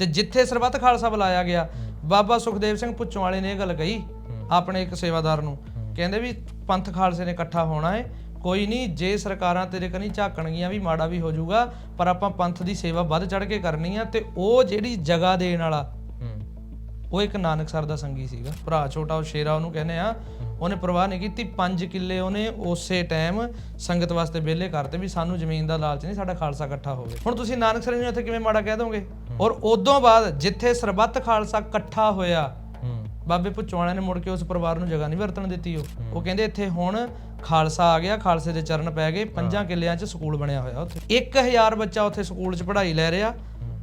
ਤੇ ਜਿੱਥੇ ਸਰਬੱਤ ਖਾਲਸਾ ਬੁਲਾਇਆ ਗਿਆ ਬਾਬਾ ਸੁਖਦੇਵ ਸਿੰਘ ਪੁੱਛੋਂ ਵਾਲੇ ਨੇ ਇਹ ਗੱਲ ਕਹੀ ਆਪਣੇ ਇੱਕ ਸੇਵਾਦਾਰ ਨੂੰ। ਕਹਿੰਦੇ ਵੀ ਪੰਥ ਖਾਲਸੇ ਨੇ ਇਕੱਠਾ ਹੋਣਾ ਹੈ ਕੋਈ ਨਹੀਂ ਜੇ ਸਰਕਾਰਾਂ ਤੇਰੇ ਕਨੀ ਝਾਕਣਗੀਆਂ ਵੀ ਮਾੜਾ ਵੀ ਹੋ ਜਾਊਗਾ ਪਰ ਆਪਾਂ ਪੰਥ ਦੀ ਸੇਵਾ ਵੱਧ ਚੜ ਕੇ ਕਰਨੀ ਆ ਤੇ ਉਹ ਜਿਹੜੀ ਜਗ੍ਹਾ ਦੇਣ ਵਾਲਾ ਉਹ ਇੱਕ ਨਾਨਕ ਸਰ ਦਾ ਸੰਗੀ ਸੀਗਾ। ਭਰਾ ਛੋਟਾ ਉਹ ਸ਼ੇਰਾ ਉਹਨੂੰ ਕਹਿੰਦੇ ਆ ਉਹਨੇ ਪਰਵਾਹ ਨਹੀਂ ਕੀਤੀ 5 ਕਿੱਲੇ ਉਹਨੇ ਉਸੇ ਟਾਈਮ ਸੰਗਤ ਵਾਸਤੇ ਵਿਹਲੇ ਕਰਤੇ ਵੀ ਸਾਨੂੰ ਜ਼ਮੀਨ ਦਾ ਲਾਲਚ ਨਹੀਂ ਸਾਡਾ ਖਾਲਸਾ ਇਕੱਠਾ ਹੋਵੇ। ਹੁਣ ਤੁਸੀਂ ਨਾਨਕ ਸਰ ਨੂੰ ਇੱਥੇ ਕਿਵੇਂ ਮਾੜਾ ਕਹਿ ਦੋਗੇ? ਔਰ ਉਦੋਂ ਬਾਅਦ ਜਿੱਥੇ ਸਰਬੱਤ ਖਾਲਸਾ ਇਕੱਠਾ ਹੋਇਆ ਬਾਬੇ ਭੁੱਚੋ ਵਾਲਿਆਂ ਨੇ ਮੁੜ ਕੇ ਉਸ ਪਰਿਵਾਰ ਨੂੰ ਜਗ੍ਹਾ ਨਹੀਂ ਵਰਤਣ ਦਿੱਤੀ ਉਹ। ਉਹ ਕਹਿੰਦੇ ਇੱਥੇ ਹੁਣ ਖਾਲਸਾ ਆ ਗਿਆ ਖਾਲਸੇ ਦੇ ਚਰਨ ਪੈ ਗਏ ਪੰਜਾਂ ਕਿੱਲਿਆਂ 'ਚ ਸਕੂਲ ਬਣਿਆ ਹੋਇਆ ਉੱਥੇ। 1000 ਬੱਚਾ ਉੱਥੇ ਸਕੂਲ 'ਚ ਪੜ੍ਹਾਈ ਲੈ ਰਿਹਾ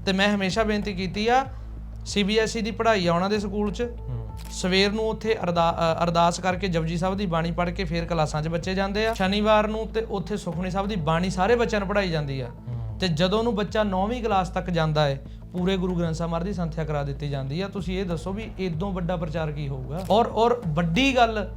ਤੇ ਮੈਂ ਹਮੇਸ਼ਾ ਬੇਨਤੀ ਕੀਤੀ ਆ ਸੀਬੀਐਸਈ ਦੀ ਪੜ੍ਹਾਈ ਆ ਉਹਨਾਂ ਦੇ ਸਕੂਲ 'ਚ। ਸਵੇਰ ਨੂੰ ਉੱਥੇ ਅਰਦਾਸ ਕਰਕੇ ਜਪਜੀ ਸਾਹਿਬ ਦੀ ਬਾਣੀ ਪੜ੍ਹ ਕੇ ਫੇਰ ਕਲਾਸਾਂ 'ਚ ਬੱਚੇ ਜਾਂਦੇ ਆ। ਸ਼ਨੀਵਾਰ ਨੂੰ ਤੇ ਉੱਥੇ ਸੁਖਮਨੀ ਸਾਹਿਬ ਦੀ ਬਾਣੀ ਸਾਰੇ ਬੱਚਿਆਂ ਨੂੰ ਪੜ੍ਹਾਈ ਜਾਂਦੀ ਆ। ਤੇ ਜਦੋਂ ਨੂੰ ਬੱਚਾ 9ਵੀਂ ਕਲਾਸ ਤੱਕ ਜਾਂਦਾ ਹੈ ਪੂਰੇ ਗੁਰੂ ਗ੍ਰੰਥ ਸਾਹਿਬ ਮਹਾਰਾਜ ਦੀ ਸੰਥਿਆ ਕਰਾ ਦਿੱਤੀ ਜਾਂਦੀ ਆ। ਤੁਸੀਂ ਇਹ ਦੱਸੋ ਵੀ ਇਦੋਂ ਵੱਡਾ ਪ੍ਰਚਾਰ ਕੀ ਹੋਊਗਾ? ਔਰ ਔਰ ਵੱਡੀ ਗੱਲ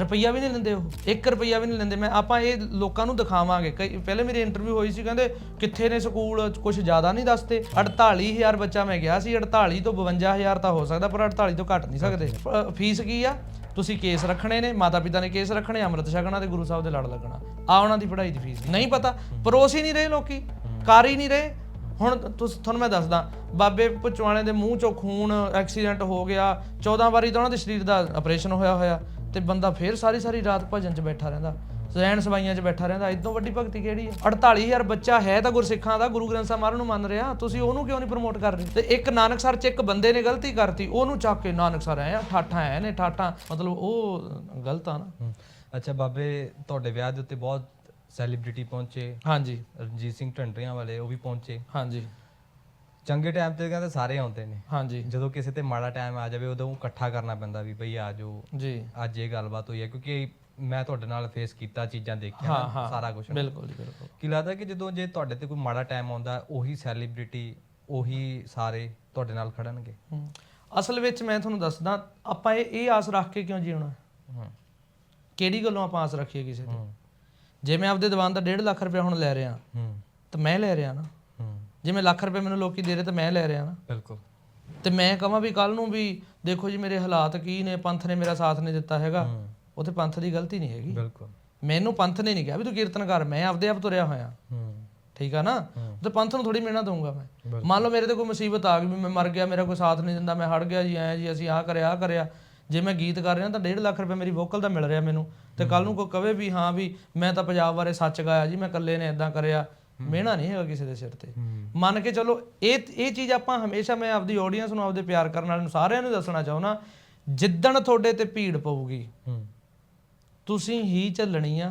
ਰੁਪਈਆ ਵੀ ਨਹੀਂ ਲੈਂਦੇ ਉਹ। 1 ਰੁਪਈਆ ਵੀ ਨਹੀਂ ਲੈਂਦੇ। ਮੈਂ ਆਪਾਂ ਇਹ ਲੋਕਾਂ ਨੂੰ ਦਿਖਾਵਾਂਗੇ। ਕਈ ਪਹਿਲੇ ਮੇਰੀ ਇੰਟਰਵਿਊ ਹੋਈ ਸੀ ਕਹਿੰਦੇ ਕਿੱਥੇ ਨੇ ਸਕੂਲ? ਕੁਝ ਜ਼ਿਆਦਾ ਨਹੀਂ ਦੱਸਦੇ। 48000 ਬੱਚਾ ਮੈਂ ਗਿਆ ਸੀ। 48 ਤੋਂ 52000 ਤਾਂ ਹੋ ਸਕਦਾ ਪਰ 48 ਤੋਂ ਘੱਟ ਨਹੀਂ ਸਕਦੇ। ਫੀਸ ਕੀ ਆ? ਤੁਸੀਂ ਕੇਸ ਰੱਖਣੇ ਨੇ ਮਾਤਾ ਪਿਤਾ ਨੇ ਕੇਸ ਰੱਖਣੇ ਅੰਮ੍ਰਿਤ ਛਕਣਾ ਤੇ ਗੁਰੂ ਸਾਹਿਬ ਦੇ ਲੜ ਲੱਗਣਾ। ਆ ਉਹਨਾਂ ਦੀ ਪੜ੍ਹਾਈ ਦੀ ਫੀਸ ਨਹੀਂ। ਪਤਾ। ਪਰੋਸ ਹੀ ਨਹੀਂ ਰਹੇ ਲੋਕੀ। ਕਰ ਹੀ ਨਹੀਂ ਰਹੇ। ਹੁਣ ਤੁਸੀਂ, ਤੁਹਾਨੂੰ ਮੈਂ ਦੱਸਦਾ, ਬਾਬੇ ਪੁਚਵਾਲੇ ਦੇ ਮੂੰਹ ਚੋਂ ਖੂਨ ਐਕਸੀਡੈਂਟ ਹੋ ਗਿਆ 14 ਵਾਰੀ ਤਾਂ ਉਹਨਾਂ ਦੇ ਸਰੀਰ ਦਾ ਆਪਰੇਸ਼ਨ ਹੋਇਆ ਹੋਇਆ ਤੇ ਬੰਦਾ ਫੇਰ ਸਾਰੀ ਸਾਰੀ ਰਾਤ ਭਜਨ 'ਚ ਬੈਠਾ ਰਹਿੰਦਾ ਸੈਣ ਸਵਾਈਆਂ 'ਚ ਬੈਠਾ ਰਹਿੰਦਾ ਇਦੋਂ ਵੱਡੀ ਭਗਤੀ ਕਿਹੜੀ ਹੈ? 48000 ਬੱਚਾ ਹੈ ਤਾਂ ਗੁਰਸਿੱਖਾਂ ਦਾ, ਗੁਰੂ ਗ੍ਰੰਥ ਸਾਹਿਬ ਮਹਾਰਾਜ ਨੂੰ ਮੰਨ ਰਿਹਾ, ਤੁਸੀਂ ਉਹਨੂੰ ਕਿਉਂ ਨਹੀਂ ਪ੍ਰਮੋਟ ਕਰ ਰਹੇ? ਤੇ ਇੱਕ ਨਾਨਕ ਸਰ 'ਚ ਇੱਕ ਬੰਦੇ ਨੇ ਗਲਤੀ ਕਰਤੀ, ਉਹਨੂੰ ਚੱਕ ਕੇ ਨਾਨਕ ਸਰ ਆਇਆ ਠਾਠਾਂ ਐ ਨੇ, ਠਾਠਾਂ, ਮਤਲਬ ਉਹ ਗਲਤ ਆ ਨਾ। ਅੱਛਾ ਬਾਬੇ, ਤੁਹਾਡੇ ਵਿਆਹ ਦੇ ਉੱਤੇ ਬਹੁਤ ਸੈਲੀਬ੍ਰਿਟੀ ਪਹੁੰਚੇ। ਹਾਂਜੀ। ਰਣਜੀਤ ਸਿੰਘ ਢੰਡਰੀਆਂ ਵਾਲੇ ਉਹ ਵੀ ਪਹੁੰਚੇ। ਹਾਂਜੀ। ਚੰਗੇ ਟਾਈਮ ਤੇ ਕਹਿੰਦੇ ਸਾਰੇ ਆਉਂਦੇ ਨੇ। ਹਾਂਜੀ। ਜਦੋਂ ਕਿਸੇ ਤੇ ਮਾੜਾ ਟਾਈਮ ਆ ਜਾਵੇ ਉਦੋਂ ਇਕੱਠਾ ਕਰਨਾ ਪੈਂਦਾ ਵੀ ਬਈ ਆ ਜਾਓ। ਜੀ। ਅੱਜ ਇਹ ਗੱਲਬਾਤ ਹੋਈ ਹੈ ਕਿਉਂਕਿ ਮੈਂ ਤੁਹਾਡੇ ਨਾਲ ਫੇਸ ਕੀਤਾ ਚੀਜ਼ਾਂ ਦੇਖੀਆਂ ਨਾ। ਸਾਰਾ ਕੁਝ ਬਿਲਕੁਲ ਜੀ ਬਿਲਕੁਲ। ਕੀ ਲੱਗਦਾ ਕਿ ਜਦੋਂ ਜੇ ਤੁਹਾਡੇ ਤੇ ਕੋਈ ਮਾੜਾ ਟਾਈਮ ਆਉਂਦਾ ਉਹੀ ਸੈਲੀਬ੍ਰਿਟੀ ਉਹੀ ਸਾਰੇ ਤੁਹਾਡੇ ਨਾਲ ਖੜਨਗੇ? ਹਮ, ਅਸਲ ਵਿੱਚ ਮੈਂ ਤੁਹਾਨੂੰ ਦੱਸਦਾ ਆਪਾਂ ਇਹ ਇਹ ਆਸ ਰੱਖ ਕੇ ਕਿਉਂ ਜੀਉਣਾ? ਕਿਹੜੀ ਗੱਲੋਂ ਆਪਾਂ ਆਸ ਰੱਖੀਏ ਕਿਸੇ ਤੇ? ਜੇ ਮੈਂ ਆਪਦੇ ਦੀਵਾਨ ਦਾ 1.5 ਲੱਖ ਰੁਪਏ ਹੁਣ ਲੈ ਰਿਹਾ ਹੂੰ। ਤਾਂ ਮੈਂ ਲੈ ਰਿਹਾ ਨਾ। ਹੂੰ। ਜੇ ਮੈਂ ਲੱਖ ਰੁਪਏ ਮੈਨੂੰ ਲੋਕੀ ਦੇ ਰਹੇ ਤਾਂ ਮੈਂ ਲੈ ਰਿਹਾ ਨਾ। ਬਿਲਕੁਲ। ਤੇ ਮੈਂ ਕਹਾਂ ਵੀ ਕੱਲ ਨੂੰ ਵੀ ਦੇਖੋ ਜੀ ਮੇਰੇ ਹਾਲਾਤ ਕੀ ਨੇ ਪੰਥ ਨੇ ਮੇਰਾ ਸਾਥ ਨਹੀਂ ਦਿੱਤਾ ਹੈਗਾ। ਉੱਥੇ ਪੰਥ ਦੀ ਗਲਤੀ ਨਹੀਂ ਹੈਗੀ। ਬਿਲਕੁਲ। ਮੈਨੂੰ ਪੰਥ ਨੇ ਨਹੀਂ ਕਿਹਾ ਵੀ ਤੂੰ ਕੀਰਤਨ ਕਰ ਮੈਂ ਆਪਦੇ ਆਪ ਤੁਰਿਆ ਹੋਇਆ। ਹੂੰ। ਠੀਕ ਆ ਨਾ। ਤੇ ਪੰਥ ਨੂੰ ਥੋੜੀ ਮਿਹਨਤ ਦਊਂਗਾ ਮੈਂ। ਮੰਨ ਲਓ ਮੇਰੇ ਤੇ ਕੋਈ ਮੁਸੀਬਤ ਆ ਗਈ ਵੀ ਮੈਂ ਮਰ ਗਿਆ ਮੇਰਾ ਕੋਈ ਸਾਥ ਨਹੀਂ ਦਿੰਦਾ ਮੈਂ ਹਟ ਗਿਆ ਜੀ ਐ ਜੀ ਅਸੀਂ ਆਹ ਕਰਿਆ ਆਹ ਕਰਿਆ। ਜੇ ਮੈਂ ਗੀਤ ਕਰ ਰਿਹਾ ਤਾਂ 1.5 ਲੱਖ ਰੁਪਏ ਮੇਰੀ ਵੋਕਲ ਦਾ ਮਿਲ ਰਿਹਾ ਮੈਨੂੰ। ਤੇ ਕੱਲ ਨੂੰ ਕੋਈ ਕਵੇ ਵੀ ਹਾਂ ਵੀ ਮੈਂ ਤਾਂ ਪੰਜਾਬ ਬਾਰੇ ਸੱਚ ਗਾਇਆ ਜੀ ਮੈਂ ਇਕੱਲੇ ਨੇ ਇਦਾਂ ਕਰਿਆ। ਮਿਹਣਾ ਨਹੀਂ ਹੈਗਾ ਕਿਸੇ ਦੇ ਸਿਰ ਤੇ। ਮੰਨ ਕੇ ਚਲੋ ਇਹ ਇਹ ਚੀਜ਼ ਆਪਾਂ ਹਮੇਸ਼ਾ ਮੈਂ ਆਪਦੀ ਆਡੀਅנס ਨੂੰ ਆਪਦੇ ਪਿਆਰ ਕਰਨ ਵਾਲਿਆਂ ਨੂੰ ਸਾਰਿਆਂ ਨੂੰ ਦੱਸਣਾ ਚਾਹੁੰਦਾ ਜਿੱਦਣ ਤੁਹਾਡੇ ਤੇ ਭੀੜ ਪਊਗੀ ਤੁਸੀਂ ਹੀ ਚੱਲਣੀ ਆ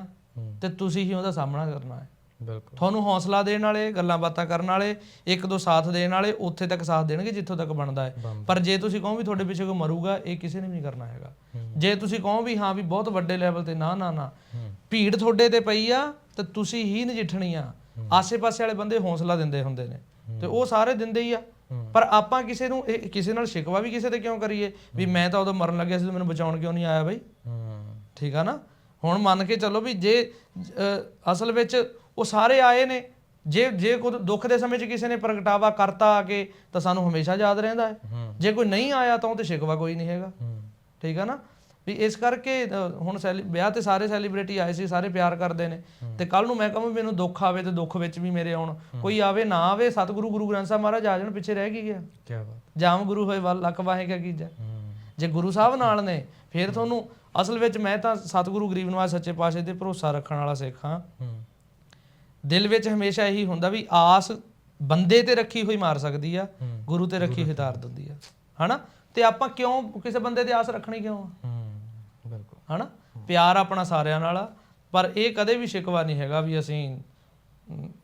ਤੇ ਤੁਸੀਂ ਹੀ ਉਹਦਾ ਸਾਹਮਣਾ ਕਰਨਾ ਹੈ। ਬਿਲਕੁਲ। ਤੁਹਾਨੂੰ ਹੌਸਲਾ ਦੇਣ ਵਾਲੇ ਗੱਲਾਂ ਬਾਤਾਂ ਕਰਨ ਵਾਲੇ ਇੱਕ ਦੋ ਸਾਥ ਦੇਣ ਵਾਲੇ ਉੱਥੇ ਤੱਕ ਸਾਥ ਦੇਣਗੇ ਜਿੱਥੋਂ ਤੱਕ ਬਣਦਾ ਹੈ। ਪਰ ਜੇ ਤੁਸੀਂ ਕਹੋ ਵੀ ਤੁਹਾਡੇ ਪਿੱਛੇ ਕੋਈ ਮਰੂਗਾ ਇਹ ਕਿਸੇ ਨੇ ਵੀ ਨਹੀਂ ਕਰਨਾ ਹੈਗਾ। ਜੇ ਤੁਸੀਂ ਕਹੋ ਵੀ ਹਾਂ ਵੀ ਬਹੁਤ ਵੱਡੇ ਲੈਵਲ ਤੇ ਨਾ ਨਾ ਨਾ ਭੀੜ ਤੁਹਾਡੇ ਤੇ ਪਈ ਆ ਤੇ ਤੁਸੀਂ ਹੀ ਨਜਿੱਠਣੀ ਆ। ਆਸੇ-ਪਾਸੇ ਵਾਲੇ ਬੰਦੇ ਹੌਸਲਾ ਦਿੰਦੇ ਹੁੰਦੇ ਨੇ। ਤੇ ਉਹ ਸਾਰੇ ਦਿੰਦੇ ਹੀ ਆ। ਪਰ ਆਪਾਂ ਕਿਸੇ ਨੂੰ ਇਹ- ਕਿਸੇ ਨਾਲ ਸ਼ਿਕਵਾ ਵੀ ਕਿਸੇ ਤੇ ਕਿਉਂ ਕਰੀਏ? ਵੀ ਮੈਂ ਤਾਂ ਉਦੋਂ ਮਰਨ ਲੱਗਿਆ ਸੀ ਤੇ ਮੈਨੂੰ ਬਚਾਉਣ ਕਿਉਂ ਨਹੀਂ ਆਇਆ ਬਈ? ਠੀਕ ਆ ਨਾ? ਹੁਣ ਮੰਨ ਕੇ ਚੱਲੋ ਵੀ ਜੇ ਅਸਲ ਵਿੱਚ ਉਹ ਸਾਰੇ ਆਏ ਨੇ। ਜੇ ਜੇ ਕੋਈ ਦੁੱਖ ਦੇ ਸਮੇਂ 'ਚ ਕਿਸੇ ਨੇ ਪ੍ਰਗਟਾਵਾ ਕਰਤਾ ਆ ਕੇ ਤਾਂ ਸਾਨੂੰ ਹਮੇਸ਼ਾ ਯਾਦ ਰਹਿੰਦਾ ਹੈ। ਜੇ ਕੋਈ ਨਹੀਂ ਆਇਆ ਤਾਂ ਉਹ ਤੇ ਸ਼ਿਕਵਾ ਕੋਈ ਨਹੀਂ ਹੈਗਾ। ਠੀਕ ਆ ਨਾ? ਵੀ ਇਸ ਕਰਕੇ ਹੁਣ ਵਿਆਹ ਤੇ ਸਾਰੇ ਸੈਲੀਬ੍ਰਿਟੀ ਆਏ ਸੀ ਸਾਰੇ ਪਿਆਰ ਕਰਦੇ ਨੇ। ਤੇ ਕੱਲ ਨੂੰ ਮੈਂ ਕਹਾਂ ਮੈਨੂੰ ਦੁੱਖ ਆਵੇ ਤੇ ਦੁੱਖ ਵਿੱਚ ਵੀ ਮੇਰੇ ਆਉਣ। ਕੋਈ ਆਵੇ ਨਾ ਆਵੇ ਸਤਿਗੁਰੂ ਗੁਰੂ ਗ੍ਰੰਥ ਸਾਹਿਬ ਮਹਾਰਾਜ ਆ ਜਾਣ ਪਿੱਛੇ ਰਹਿ ਕੀ ਗਿਆ? ਕੀ ਬਾਤ। ਜਾਮ ਗੁਰੂ ਹੋਏ ਵੱਲ ਲੱਕ ਵਾਹੇ ਕਿਆ ਕੀਜੈ? ਜੇ ਗੁਰੂ ਸਾਹਿਬ ਨਾਲ ਨੇ ਫਿਰ ਤੁਹਾਨੂੰ ਅਸਲ ਵਿੱਚ ਮੈਂ ਤਾਂ ਸਤਿਗੁਰੂ ਗਰੀਬ ਨਿਵਾਜ ਸੱਚੇ ਪਾਤਸ਼ਾਹ ਤੇ ਭਰੋਸਾ ਰੱਖਣ ਵਾਲਾ ਸਿੱਖ ਹੂੰ। ਦਿਲ ਵਿੱਚ ਹਮੇਸ਼ਾ ਇਹੀ ਹੁੰਦਾ ਵੀ ਆਸ ਬੰਦੇ ਤੇ ਰੱਖੀ ਹੋਈ ਮਾਰ ਸਕਦੀ ਆ। ਗੁਰੂ ਤੇ ਰੱਖੀ ਹੋਈ ਤਾਰ ਦਿੰਦੀ ਆ। ਹਨਾ? ਤੇ ਆਪਾਂ ਕਿਉਂ ਕਿਸੇ ਬੰਦੇ ਤੇ ਆਸ ਰੱਖਣੀ ਕਿਉਂ ਆ? ਹੂੰ ਬਿਲਕੁਲ। ਹਨਾ? ਪਿਆਰ ਆਪਣਾ ਸਾਰਿਆਂ ਨਾਲ ਆ ਪਰ ਇਹ ਕਦੇ ਵੀ ਸ਼ਿਕਵਾ ਨਹੀਂ ਹੈਗਾ ਵੀ ਅਸੀਂ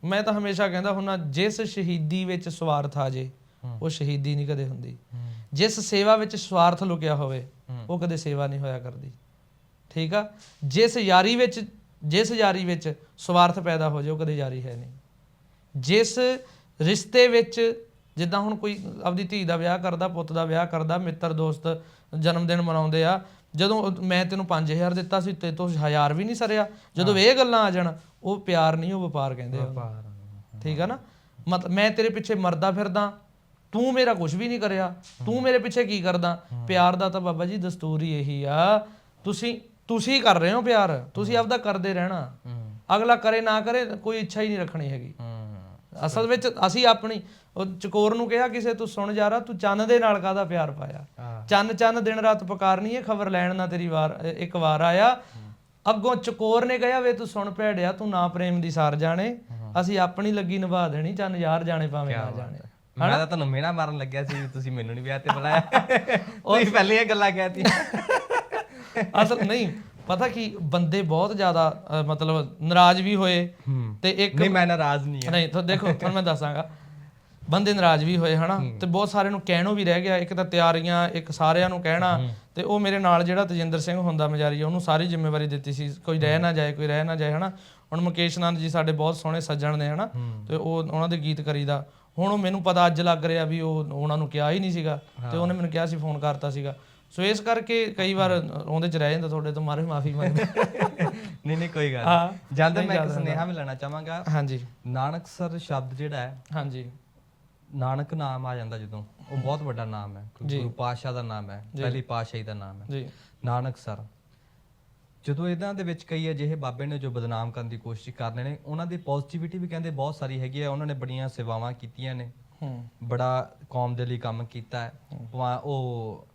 ਮੈਂ ਤਾਂ ਹਮੇਸ਼ਾ ਕਹਿੰਦਾ ਹੁੰਨਾ ਜਿਸ ਸ਼ਹੀਦੀ ਵਿੱਚ ਸਵਾਰਥ ਆ ਜੇ ਉਹ ਸ਼ਹੀਦੀ ਨਹੀਂ ਕਦੇ ਹੁੰਦੀ। ਜਿਸ ਸੇਵਾ ਵਿੱਚ ਸਵਾਰਥ ਲੁਕਿਆ ਹੋਵੇ। ਉਹ ਕਦੇ ਸੇਵਾ ਨਹੀਂ ਹੋਇਆ ਕਰਦੀ। ਠੀਕ ਆ? ਜਿਸ ਯਾਰੀ ਵਿੱਚ ਜਿਸ ਯਾਰੀ ਵਿੱਚ ਸਵਾਰਥ ਪੈਦਾ ਹੋ ਉਹ ਕਦੇ ਯਾਰੀ ਹੈ ਨਹੀਂ। ਜਿਸ ਰਿਸ਼ਤੇ ਵਿੱਚ ਜਿੱਦਾਂ ਹੁਣ ਕੋਈ ਆਪਦੀ ਧੀ ਦਾ ਵਿਆਹ ਕਰਦਾ ਪੁੱਤ ਦਾ ਵਿਆਹ ਕਰਦਾ ਮਿੱਤਰ ਦੋਸਤ ਜਨਮ ਦਿਨ ਮਨਾਉਂਦੇ ਆ ਜਦੋਂ ਮੈਂ ਤੈਨੂੰ 5000 ਦਿੱਤਾ ਸੀ ਤੇ ਤੂੰ 1000 ਵੀ ਨਹੀਂ ਸਰਿਆ। ਜਦੋਂ ਇਹ ਗੱਲਾਂ ਆ ਜਾਣ ਉਹ ਪਿਆਰ ਨਹੀਂ ਉਹ ਵਪਾਰ ਕਹਿੰਦੇ ਆ ਠੀਕ ਆ ਨਾ? ਮਤਲਬ ਮੈਂ ਤੇਰੇ ਪਿੱਛੇ ਮਰਦਾ ਫਿਰਦਾ ਤੂੰ ਮੇਰਾ ਕੁਝ ਵੀ ਨਹੀਂ ਕਰਿਆ ਤੂੰ ਮੇਰੇ ਪਿੱਛੇ ਕੀ ਕਰਦਾ? ਪਿਆਰ ਦਾ ਤਾਂ ਬਾਬਾ ਜੀ ਦਸਤੂਰ ਹੀ ਇਹੀ ਆ। ਤੁਸੀਂ ਤੁਸੀਂ ਕਰ ਰਹੇ ਹੋ ਪਿਆਰ ਤੁਸੀਂ ਆਪਦਾ ਕਰਦੇ ਰਹਿਣਾ। ਅਗਲਾ ਕਰੇ ਨਾ ਕਰੇ ਕੋਈ ਇੱਛਾ ਹੀ ਨਹੀਂ ਰੱਖਣੀ ਹੈਗੀ। ਅਸਲ ਵਿੱਚ ਅਸੀਂ ਆਪਣੀ ਚਕੋਰ ਨੂੰ ਕਿਹਾ ਕਿਸੇ ਤੂੰ ਸੁਣ ਜਾ ਰਾ ਤੂੰ ਚੰਨ ਦੇ ਨਾਲ ਕਾਦਾ ਪਿਆਰ ਪਾਇਆ? ਚੰਨ ਚੰਨ ਦਿਨ ਰਾਤ ਪੁਕਾਰਨੀ ਹੈ ਖਬਰ ਲੈਣ ਨਾ ਤੇਰੀ ਵਾਰ ਇੱਕ ਵਾਰ ਆਇਆ। ਅੱਗੋਂ ਚਕੋਰ ਨੇ ਕਿਹਾ ਵੇ ਤੂੰ ਸੁਣ ਭੈੜਿਆ ਤੂੰ ਨਾ ਪ੍ਰੇਮ ਦੀ ਸਾਰ ਜਾਣੇ। ਅਸੀਂ ਆਪਣੀ ਲੱਗੀ ਨਿਭਾ ਦੇਣੀ ਚੰਨ ਯਾਰ ਜਾਣੇ ਭਾਵੇਂ ਨਾ ਜਾਣੇ। ਮੈਂ ਤਾਂ ਤੁਹਾਨੂੰ ਮਿਹਣਾ ਮਾਰਨ ਲੱਗਿਆ ਸੀ ਤੁਸੀਂ ਮੈਨੂੰ ਨਹੀਂ ਵਿਆਹ ਤੇ ਬੁਲਾਇਆ। ਤੁਸੀਂ ਪਹਿਲੇ ਇਹ ਗੱਲਾਂ ਕਹਿਤੀਆਂ। ਅਸਲ ਨਹੀਂ ਪਤਾ ਕੀ ਬੰਦੇ ਬਹੁਤ ਜ਼ਿਆਦਾ ਮਤਲਬ ਨਾਰਾਜ਼ ਵੀ ਹੋਏ ਤੇ ਇੱਕ ਨਹੀਂ ਮੈਂ ਨਾਰਾਜ਼ ਨਹੀਂ ਨਹੀਂ ਤਾਂ ਦੇਖੋ ਤੁਹਾਨੂੰ ਮੈਂ ਦੱਸਾਂਗਾ। ਬੰਦੇ ਨਾਰਾਜ਼ ਵੀ ਹੋਏ ਹਨਾ? ਤੇ ਬਹੁਤ ਸਾਰਿਆਂ ਨੂੰ ਕਹਿਣੋਂ ਵੀ ਰਹਿ ਗਿਆ। ਇੱਕ ਤਾਂ ਤਿਆਰੀਆਂ ਇੱਕ ਸਾਰਿਆਂ ਨੂੰ ਕਹਿਣਾ ਤੇ ਉਹ ਮੇਰੇ ਨਾਲ ਜਿਹੜਾ ਤਜਿੰਦਰ ਸਿੰਘ ਹੁੰਦਾ ਮਜਾਰੀ ਉਹਨੂੰ ਸਾਰੀ ਜ਼ਿੰਮੇਵਾਰੀ ਦਿੱਤੀ ਸੀ। ਕੋਈ ਰਹਿ ਨਾ ਜਾਏ ਕੋਈ ਰਹਿ ਨਾ ਜਾਏ ਹਨਾ? ਹੁਣ ਮੁਕੇਸ਼ ਨੰਦ ਜੀ ਸਾਡੇ ਬਹੁਤ ਸੋਹਣੇ ਸੱਜਣ ਨੇ ਹਨਾ? ਤੇ ਉਹ ਉਹਨਾਂ ਦੇ ਗੀਤ ਕਰੀਦਾ। ਹੁਣ ਉਹ ਮੈਨੂੰ ਪਤਾ ਅੱਜ ਲੱਗ ਰਿਹਾ ਵੀ ਉਹ ਉਹਨਾਂ ਨੂੰ ਕਿਹਾ ਹੀ ਨਹੀਂ ਸੀਗਾ। ਤੇ ਉਹਨੇ ਮੈਨੂੰ ਕਿਹਾ ਸੀ ਫੋਨ ਕਰਤਾ ਸੀਗਾ। ਸੋ ਇਸ ਕਰਕੇ ਕਈ ਵਾਰ ਉਹਦੇ ਚ ਰਹਿ ਜਾਂਦਾ ਤੁਹਾਡੇ ਤੋਂ ਮਾਰੇ ਮਾਫੀ ਮੰਗਦੇ। ਨਹੀਂ ਨਹੀਂ ਕੋਈ ਗੱਲ ਹਾਂ, ਨਹੀਂ। ਜਦ ਮੈਂ ਇੱਕ ਸੁਨੇਹਾ ਮਿਲਣਾ ਚਾਹਾਂਗਾ ਹਾਂਜੀ। ਨਾਨਕਸਰ ਸ਼ਬਦ ਜਿਹੜਾ ਹੈ ਹਾਂਜੀ। ਨਾਨਕ ਨਾਮ ਆ ਜਾਂਦਾ ਜਦੋਂ। ਉਹ ਬਹੁਤ ਵੱਡਾ ਨਾਮ ਹੈ। ਗੁਰੂ ਪਾਤਸ਼ਾਹ ਦਾ ਨਾਮ ਹੈ ਪਹਿਲੀ ਪਾਤਸ਼ਾਹੀ ਦਾ ਨਾਮ ਹੈ। ਜੀ। ਨਾਨਕਸਰ। ਜਦੋਂ ਇਹਨਾਂ ਦੇ ਵਿੱਚ ਕਈ ਅਜਿਹੇ ਬਾਬੇ ਨੇ ਜੋ ਬਦਨਾਮ ਕਰਨ ਦੀ ਕੋਸ਼ਿਸ਼ ਕਰਦੇ ਨੇ ਉਹਨਾਂ ਦੀ ਪੋਜ਼ਿਟਿਵਿਟੀ ਵੀ ਕਹਿੰਦੇ ਬਹੁਤ ਸਾਰੀ ਹੈਗੀ ਹੈ। ਉਹਨਾਂ ਨੇ ਬੜੀਆਂ ਸੇਵਾਵਾਂ ਕੀਤੀਆਂ ਨੇ। ਹੂੰ। ਬੜਾ ਕੌਮ ਦੇ ਲਈ ਕੰਮ ਕੀਤਾ ਹੈ। ਉਹ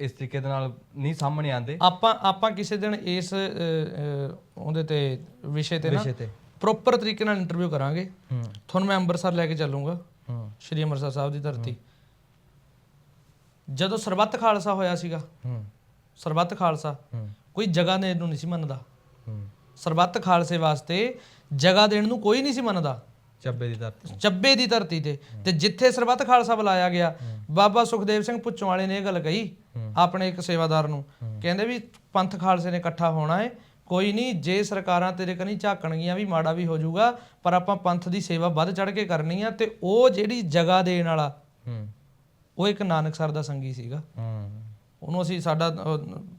ਇਸ ਤਰੀਕੇ ਦੇ ਨਾਲ ਨਹੀਂ ਸਾਹਮਣੇ ਆਉਂਦੇ। ਆਪਾਂ ਆਪਾਂ ਕਿਸੇ ਦਿਨ ਇਸ ਅ, ਅ, ਉਹਦੇ ਤੇ ਵਿਸ਼ੇ ਤੇ ਨਾ ਵਿਸ਼ੇ ਤੇ। ਪ੍ਰੋਪਰ ਤਰੀਕੇ ਨਾਲ ਇੰਟਰਵਿਊ ਕਰਾਂਗੇ। ਹੂੰ। ਤੁਹਾਨੂੰ ਮੈਂ ਅੰਮ੍ਰਿਤਸਰ ਲੈ ਕੇ ਚੱਲੂੰਗਾ। ਹੂੰ। ਸ਼੍ਰੀ ਅੰਮ੍ਰਿਤਸਰ ਸਾਹਿਬ ਦੀ ਧਰਤੀ। ਜਦੋਂ ਸਰਬੱਤ ਖਾਲਸਾ ਹੋਇਆ ਸੀਗਾ ਹੂੰ। ਸਰਬੱਤ ਖਾਲਸਾ ਹੂੰ। ਕੋਈ ਜਗ੍ਹਾ ਨੂੰ ਨਹੀਂ ਸੀ ਮੰਨਦਾ। ਹੂੰ। ਸਰਬੱਤ ਖਾਲਸੇ ਵਾਸਤੇ ਜਗ੍ਹਾ ਦੇਣ ਨੂੰ ਕੋਈ ਨਹੀਂ ਸੀ ਮੰਨਦਾ। ਚੱਬੇ ਦੀ ਧਰਤੀ। ਚੱਬੇ ਦੀ ਧਰਤੀ ਤੇ। ਤੇ ਜਿੱਥੇ ਸਰਬੱਤ ਖਾਲਸਾ ਬੁਲਾਇਆ ਗਿਆ ਬਾਬਾ ਸੁਖਦੇਵ ਸਿੰਘ ਪੁੱਛੋਂ ਵਾਲੇ ਨੇ ਇਹ ਗੱਲ ਕਹੀ ਆਪਣੇ ਇੱਕ ਸੇਵਾਦਾਰ ਨੂੰ। ਕਹਿੰਦੇ ਵੀ ਪੰਥ ਖਾਲਸੇ ਨੇ ਇਕੱਠਾ ਹੋਣਾ ਹੈ ਕੋਈ ਨਹੀਂ ਜੇ ਸਰਕਾਰਾਂ ਤੇਰੇ ਕਨੀ ਝਾਕਣਗੀਆਂ ਵੀ ਮਾੜਾ ਵੀ ਹੋ ਜਾਊਗਾ ਪਰ ਆਪਾਂ ਪੰਥ ਦੀ ਸੇਵਾ ਵੱਧ ਚੜ ਕੇ ਕਰਨੀ ਆ ਤੇ ਉਹ ਜਿਹੜੀ ਜਗ੍ਹਾ ਦੇਣ ਵਾਲਾ ਉਹ ਇੱਕ ਨਾਨਕਸਰ ਦਾ ਸੰਗੀ ਸੀਗਾ। ਉਹਨੂੰ ਅਸੀਂ ਸਾਡਾ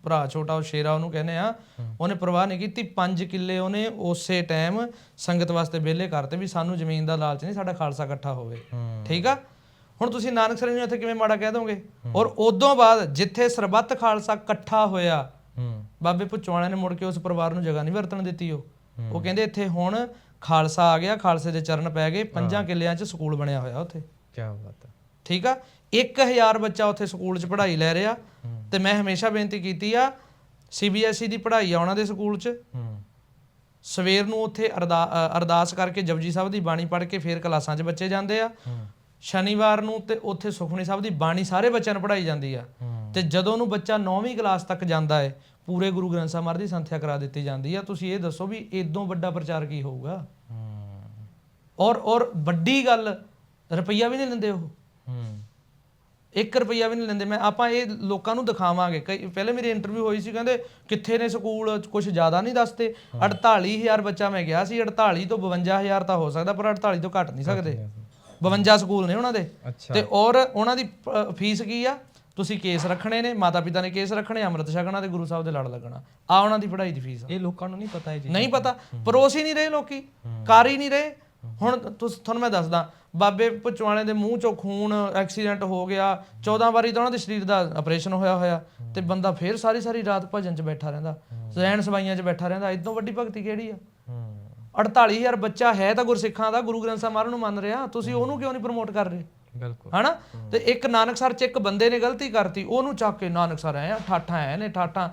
ਭਰਾ ਛੋਟਾ ਉਹ ਸ਼ੇਰਾ ਉਹਨੂੰ ਕਹਿੰਦੇ ਆ ਉਹਨੇ ਪਰਵਾਹ ਨਹੀਂ ਕੀਤੀ 5 ਕਿੱਲੇ ਉਹਨੇ ਉਸੇ ਟਾਈਮ ਸੰਗਤ ਵਾਸਤੇ ਵਿਹਲੇ ਕਰਤੇ ਵੀ ਸਾਨੂੰ ਜ਼ਮੀਨ ਦਾ ਲਾਲਚ ਨਹੀਂ ਸਾਡਾ ਖਾਲਸਾ ਇਕੱਠਾ ਹੋਵੇ। ਠੀਕ ਆ? ਹੁਣ ਤੁਸੀਂ ਨਾਨਕਸਰ ਨੂੰ ਇੱਥੇ ਕਿਵੇਂ ਮਾੜਾ ਕਹਿ ਦੋਗੇ? ਔਰ ਉਦੋਂ ਬਾਅਦ ਜਿੱਥੇ ਸਰਬੱਤ ਖਾਲਸਾ ਇਕੱਠਾ ਹੋਇਆ ਬਾਬੇ ਵਾਲਿਆਂ ਨੇ ਮੁੜ ਕੇ ਉਸ ਪਰਿਵਾਰ ਨੂੰ ਜਗ੍ਹਾ ਨਹੀਂ ਵਰਤਣ ਦਿੱਤੀ ਉਹ। ਉਹ ਕਹਿੰਦੇ ਇੱਥੇ ਹੁਣ ਖਾਲਸਾ ਆ ਗਿਆ ਖਾਲਸੇ ਦੇ ਚਰਨ ਪੈ ਗਏ ਪੰਜਾਂ ਕਿੱਲਿਆਂ 'ਚ ਸਕੂਲ ਬਣਿਆ ਹੋਇਆ ਉੱਥੇ। ਕੀ ਬਾਤ ਹੈ ਠੀਕ ਆ? 1000 ਬੱਚਾ ਉੱਥੇ ਸਕੂਲ 'ਚ ਪੜ੍ਹਾਈ ਲੈ ਰਿਹਾ ਤੇ ਮੈਂ ਹਮੇਸ਼ਾ ਬੇਨਤੀ ਕੀਤੀ ਆ ਸੀਬੀਐਸਈ ਦੀ ਪੜ੍ਹਾਈ ਆ ਉਹਨਾਂ ਦੇ ਸਕੂਲ 'ਚ। ਸਵੇਰ ਨੂੰ ਉੱਥੇ ਅਰਦਾਸ ਕਰਕੇ ਜਪਜੀ ਸਾਹਿਬ ਦੀ ਬਾਣੀ ਪੜ੍ਹ ਕੇ ਫੇਰ ਕਲਾਸਾਂ 'ਚ ਬੱਚੇ ਜਾਂਦੇ ਆ। ਸ਼ਨੀਵਾਰ ਨੂੰ ਤੇ ਉੱਥੇ ਸੁਖਮਨੀ ਸਾਹਿਬ ਦੀ ਬਾਣੀ ਸਾਰੇ ਬੱਚਿਆਂ ਨੂੰ ਪੜ੍ਹਾਈ ਜਾਂਦੀ ਆ। ਤੇ ਜਦੋਂ ਨੂੰ ਬੱਚਾ 9ਵੀਂ ਕਲਾਸ ਤੱਕ ਜਾਂਦਾ ਹੈ ਪੂਰੇ ਗੁਰੂ ਗ੍ਰੰਥ ਸਾਹਿਬ ਮਹਾਰਾਜ ਦੀ ਸੰਥਿਆ ਕਰਾ ਦਿੱਤੀ ਜਾਂਦੀ ਆ। ਤੁਸੀਂ ਇਹ ਦੱਸੋ ਵੀ ਇਦੋਂ ਵੱਡਾ ਪ੍ਰਚਾਰ ਕੀ ਹੋਊਗਾ? ਔਰ ਔਰ ਵੱਡੀ ਗੱਲ ਰੁਪਈਆ ਵੀ ਨਹੀਂ ਲੈਂਦੇ ਉਹ। 1 ਰੁਪਈਆ ਵੀ ਨਹੀਂ ਲੈਂਦੇ। ਮੈਂ ਆਪਾਂ ਇਹ ਲੋਕਾਂ ਨੂੰ ਦਿਖਾਵਾਂਗੇ। ਕਈ ਪਹਿਲੇ ਮੇਰੀ ਇੰਟਰਵਿਊ ਹੋਈ ਸੀ ਕਹਿੰਦੇ ਕਿੱਥੇ ਨੇ ਸਕੂਲ? ਕੁਝ ਜ਼ਿਆਦਾ ਨਹੀਂ ਦੱਸਦੇ। 48000 ਬੱਚਾ ਮੈਂ ਗਿਆ ਸੀ। 48 ਤੋਂ 52000 ਤਾਂ ਹੋ ਸਕਦਾ ਪਰ 48 ਤੋਂ ਘੱਟ ਨਹੀਂ ਸਕਦੇ। 52 ਸਕੂਲ ਨੇ ਉਹਨਾਂ ਦੇ। ਤੇ ਔਰ ਉਹਨਾਂ ਦੀ ਫੀਸ ਕੀ ਆ? ਤੁਸੀਂ ਕੇਸ ਰੱਖਣੇ ਨੇ ਮਾਤਾ ਪਿਤਾ ਨੇ ਕੇਸ ਰੱਖਣੇ ਅੰਮ੍ਰਿਤ ਛਕਣਾ ਤੇ ਗੁਰੂ ਸਾਹਿਬ ਦੇ ਲੜ ਲੱਗਣਾ। ਆ ਉਹਨਾਂ ਦੀ ਪੜ੍ਹਾਈ ਦੀ ਫੀਸ ਆ। ਇਹ ਲੋਕਾਂ ਨੂੰ ਨਹੀਂ ਪਤਾ ਇਹ ਜੀ ਨਹੀਂ ਪਤਾ। ਪਰੋਸ ਹੀ ਨਹੀਂ ਰਹੇ ਲੋਕੀ। ਕਰ ਹੀ ਨਹੀਂ ਰਹੇ। ਹੁਣ ਤੁਸ ਤੁਹਾਨੂੰ ਮੈਂ ਦੱਸਦਾ ਬਾਬੇ ਭੁੱਚਵਾਲੇ ਦੇ ਮੂੰਹ ਚੋਂ ਖੂਨ ਐਕਸੀਡੈਂਟ ਹੋ ਗਿਆ 14 ਵਾਰੀ ਤਾਂ ਉਹਨਾਂ ਦੇ ਸਰੀਰ ਦਾ ਆਪਰੇਸ਼ਨ ਹੋਇਆ ਹੋਇਆ ਤੇ ਬੰਦਾ ਫੇਰ ਸਾਰੀ ਸਾਰੀ ਰਾਤ ਭਜਨ 'ਚ ਬੈਠਾ ਰਹਿੰਦਾ ਜ਼ੈਨ ਸਬਾਈਆਂ 'ਚ ਬੈਠਾ ਰਹਿੰਦਾ ਇਦੋਂ ਵੱਡੀ ਭਗਤੀ ਕਿਹੜੀ ਆ? ਹੂੰ 48000 ਬੱਚਾ ਹੈ ਤਾਂ ਗੁਰਸਿੱਖਾਂ ਦਾ ਗੁਰੂ ਗ੍ਰੰਥ ਸਾਹਿਬ ਮਹਾਰਾਜ ਨੂੰ ਮੰਨ ਰਿਹਾ ਤੁਸੀਂ ਉਹਨੂੰ ਕਿਉਂ ਨਹੀਂ ਪ੍ਰਮੋਟ ਕਰ ਰਹੇ? ਬਿਲਕੁਲ। ਹਨਾ? ਤੇ ਇੱਕ ਨਾਨਕਸਰ ਚ ਇੱਕ ਬੰਦੇ ਨੇ ਗਲਤੀ ਕਰਤੀ ਉਹਨੂੰ ਚੱਕ ਕੇ ਨਾਨਕਸਰ ਆਏ ਆ ਠਾਠਾਂ ਐ ਨੇ ਠਾਠਾਂ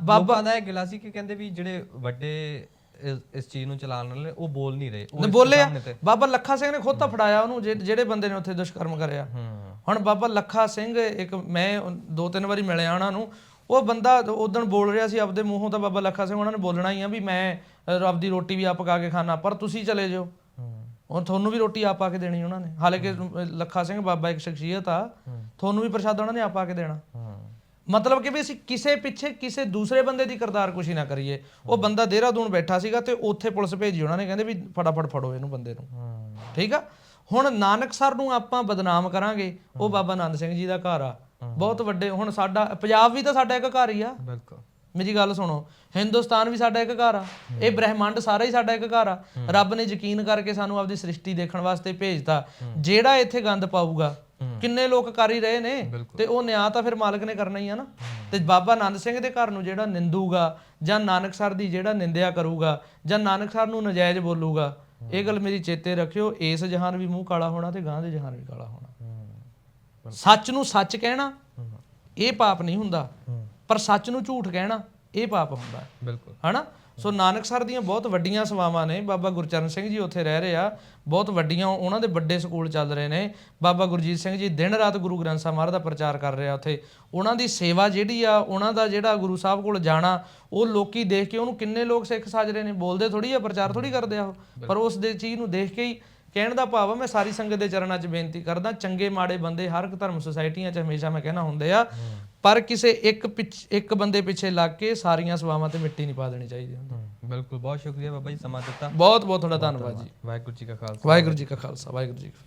ਬਾਬਾ ਦਾ ਇਹ ਗਿਲਾ ਸੀ ਕਿ ਕਹਿੰਦੇ ਵੀ ਜਿਹੜੇ ਵੱਡੇ ਇਸ- ਇਸ ਚੀਜ਼ ਨੂੰ ਚਲਾਉਣ ਵਾਲੇ ਉਹ ਬੋਲ ਨਹੀਂ ਰਹੇ। ਉਹ ਇਸ ਬੋਲੇ ਆ। ਸਾਹਮਣੇ ਤੇ ਬਾਬਾ ਲੱਖਾ ਸਿੰਘ ਨੇ ਖੁਦ ਤਾਂ ਫੜਾਇਆ ਉਹਨੂੰ ਜਿਹ- ਜਿਹੜੇ ਬੰਦੇ ਨੇ ਉੱਥੇ ਦੁਸ਼ਕਰਮ ਕਰਿਆ। ਹੂੰ। ਹੁਣ ਬਾਬਾ ਲੱਖਾ ਸਿੰਘ ਇੱਕ ਮੈਂ ਦੋ ਤਿੰਨ ਵਾਰੀ ਮਿਲਿਆ ਉਹਨਾਂ ਨੂੰ ਉਹ ਬੰਦਾ ਉਦੋਂ ਬੋਲ ਰਿਹਾ ਸੀ ਆਪਦੇ ਮੂੰਹੋਂ ਤਾਂ ਬਾਬਾ ਲੱਖਾ ਸਿੰਘ ਉਹਨਾਂ ਨੇ ਬੋਲਣਾ ਹੀ ਆ ਵੀ ਮੈਂ ਅ, ਰੱਬ ਦੀ ਰੋਟੀ ਵੀ ਆਪ ਪਕਾ ਕੇ ਖਾਣਾ ਪਰ ਤੁਸੀਂ ਚਲੇ ਜਾਓ। ਹੂੰ। ਉਹ ਤੁਹਾਨੂੰ ਵੀ ਰੋਟੀ ਆਪ ਪਾ ਕੇ ਦੇਣੀ ਉਹਨਾਂ ਨੇ। ਹਾਲੇ ਕਿ ਅ, ਲੱਖਾ ਸਿੰਘ ਬਾਬਾ ਇੱਕ ਸ਼ਖਸੀਅਤ ਆ। ਤੁਹਾਨੂੰ ਵੀ ਪ੍ਰਸ਼ਾਦ ਉਹਨਾਂ ਨੇ ਆਪ ਪਾ ਕੇ ਦੇਣਾ। ਹੂੰ। ਮਤਲਬ ਕਿ ਵੀ ਅਸੀਂ ਕਿਸੇ ਪਿੱਛੇ ਕਿਸੇ ਦੂਸਰੇ ਬੰਦੇ ਦੀ ਕਰਤਾਰ ਕੁਸ਼ੀ ਨਾ ਕਰੀਏ। ਉਹ ਬੰਦਾ ਦੇਹਰਾਦੂਨ ਬੈਠਾ ਸੀਗਾ ਤੇ ਉੱਥੇ ਪੁਲਿਸ ਭੇਜੀ ਉਹਨਾਂ ਨੇ ਕਹਿੰਦੇ ਵੀ ਫਟਾਫਟ ਫੜੋ ਇਹਨੂੰ ਬੰਦੇ ਨੂੰ। ਠੀਕ ਆ? ਹੁਣ ਨਾਨਕਸਰ ਨੂੰ ਆਪਾਂ ਬਦਨਾਮ ਕਰਾਂਗੇ ਉਹ ਬਾਬਾ ਆਨੰਦ ਸਿੰਘ ਜੀ ਦਾ ਘਰ ਆ। ਬਹੁਤ ਵੱਡੇ ਹੁਣ ਸਾਡਾ ਪੰਜਾਬ ਵੀ ਤਾਂ ਸਾਡਾ ਇੱਕ ਘਰ ਹੀ ਆ। ਬਿਲਕੁਲ। ਮੇਰੀ ਗੱਲ ਸੁਣੋ ਹਿੰਦੁਸਤਾਨ ਵੀ ਸਾਡਾ ਇੱਕ ਘਰ ਆ। ਇਹ ਬ੍ਰਹਿਮੰਡ ਸਾਰਾ ਹੀ ਸਾਡਾ ਇੱਕ ਘਰ ਆ। ਰੱਬ ਨੇ ਯਕੀਨ ਕਰਕੇ ਸਾਨੂੰ ਆਪਦੀ ਸ੍ਰਿਸ਼ਟੀ ਦੇਖਣ ਵਾਸਤੇ ਭੇਜਤਾ। ਜਿਹੜਾ ਇੱਥੇ ਗੰਦ ਪਾਊਗਾ ਕਿੰਨੇ ਲੋਕ ਕਰ ਹੀ ਰਹੇ ਨੇ। ਤੇ ਉਹ ਨਿਆਂ ਤਾਂ ਫਿਰ ਮਾਲਕ ਨੇ ਕਰਨਾ ਹੀ ਆ ਨਾ। ਤੇ ਬਾਬਾ ਆਨੰਦ ਸਿੰਘ ਦੇ ਘਰ ਨੂੰ ਜਿਹੜਾ ਨਿੰਦੂਗਾ ਜਾਂ ਨਾਨਕਸਰ ਦੀ ਜਿਹੜਾ ਨਿੰਦਿਆ ਕਰੂਗਾ ਜਾਂ ਨਾਨਕਸਰ ਨੂੰ ਨਜਾਇਜ਼ ਬੋਲੂਗਾ ਇਹ ਗੱਲ ਮੇਰੀ ਚੇਤੇ ਰੱਖਿਓ ਇਸ ਜਹਾਨ ਵੀ ਮੂੰਹ ਕਾਲਾ ਹੋਣਾ ਤੇ ਗਾਂ ਦੇ ਜਹਾਨ ਵੀ ਕਾਲਾ ਹੋਣਾ। ਸੱਚ ਨੂੰ ਸੱਚ ਕਹਿਣਾ ਇਹ ਪਾਪ ਨਹੀਂ ਹੁੰਦਾ ਪਰ ਸੱਚ ਨੂੰ ਝੂਠ ਕਹਿਣਾ ਇਹ ਪਾਪ ਹੁੰਦਾ। ਬਿਲਕੁਲ। ਹਨਾ? ਸੋ ਨਾਨਕਸਰ ਦੀਆਂ ਬਹੁਤ ਵੱਡੀਆਂ ਸੇਵਾਵਾਂ ਨੇ। ਬਾਬਾ ਗੁਰਚਰਨ ਸਿੰਘ ਜੀ ਉੱਥੇ ਰਹਿ ਰਹੇ ਆ। ਬਹੁਤ ਵੱਡੀਆਂ ਉਹਨਾਂ ਦੇ ਵੱਡੇ ਸਕੂਲ ਚੱਲ ਰਹੇ ਨੇ। ਬਾਬਾ ਗੁਰਜੀਤ ਸਿੰਘ ਜੀ ਦਿਨ ਰਾਤ ਗੁਰੂ ਗ੍ਰੰਥ ਸਾਹਿਬ ਮਹਾਰਾਜ ਦਾ ਪ੍ਰਚਾਰ ਕਰ ਰਹੇ ਆ ਉੱਥੇ। ਉਹਨਾਂ ਦੀ ਸੇਵਾ ਜਿਹੜੀ ਆ ਉਹਨਾਂ ਦਾ ਜਿਹੜਾ ਗੁਰੂ ਸਾਹਿਬ ਕੋਲ ਜਾਣਾ ਉਹ ਲੋਕੀ ਦੇਖ ਕੇ ਉਹਨੂੰ ਕਿੰਨੇ ਲੋਕ ਸਿੱਖ ਸਾਜ ਰਹੇ ਨੇ। ਬੋਲਦੇ ਥੋੜੀ ਆ ਪ੍ਰਚਾਰ ਥੋੜੀ ਕਰਦੇ ਆ ਉਹ। ਪਰ ਉਸ ਦੇ ਚੀਜ਼ ਨੂੰ ਦੇਖ ਕੇ ਹੀ ਕਹਿਣ ਦਾ ਭਾਵ ਆ ਮੈਂ ਸਾਰੀ ਸੰਗਤ ਦੇ ਚਰਨਾਂ 'ਚ ਬੇਨਤੀ ਕਰਦਾ ਚੰਗੇ ਮਾੜੇ ਬੰਦੇ ਹਰ ਇੱਕ ਧਰਮ ਸੁਸਾਇਟੀਆਂ 'ਚ ਹਮੇਸ਼ਾ ਮੈਂ ਕਹਿਣਾ ਹੁੰਦੇ ਆ। ਪਰ ਕਿਸੇ ਇੱਕ ਇੱਕ ਬੰਦੇ ਪਿੱਛੇ ਲੱਗ ਕੇ ਸਾਰੀਆਂ ਸੇਵਾਵਾਂ ਤੇ ਮਿੱਟੀ ਨਹੀਂ ਪਾ ਦੇਣੀ ਚਾਹੀਦੀ ਹੁੰਦੀ। ਬਿਲਕੁਲ ਬਹੁਤ ਸ਼ੁਕਰੀਆ ਬਾਬਾ ਜੀ ਸਮਾਂ ਦਿੱਤਾ। ਬਹੁਤ ਬਹੁਤ ਤੁਹਾਡਾ ਧੰਨਵਾਦ ਜੀ। ਵਾਹਿਗੁਰੂ ਜੀ ਕਾ ਖਾਲਸਾ। ਵਾਹਿਗੁਰੂ ਜੀ ਕਾ ਖਾਲਸਾ ਵਾਹਿਗੁਰੂ ਜੀ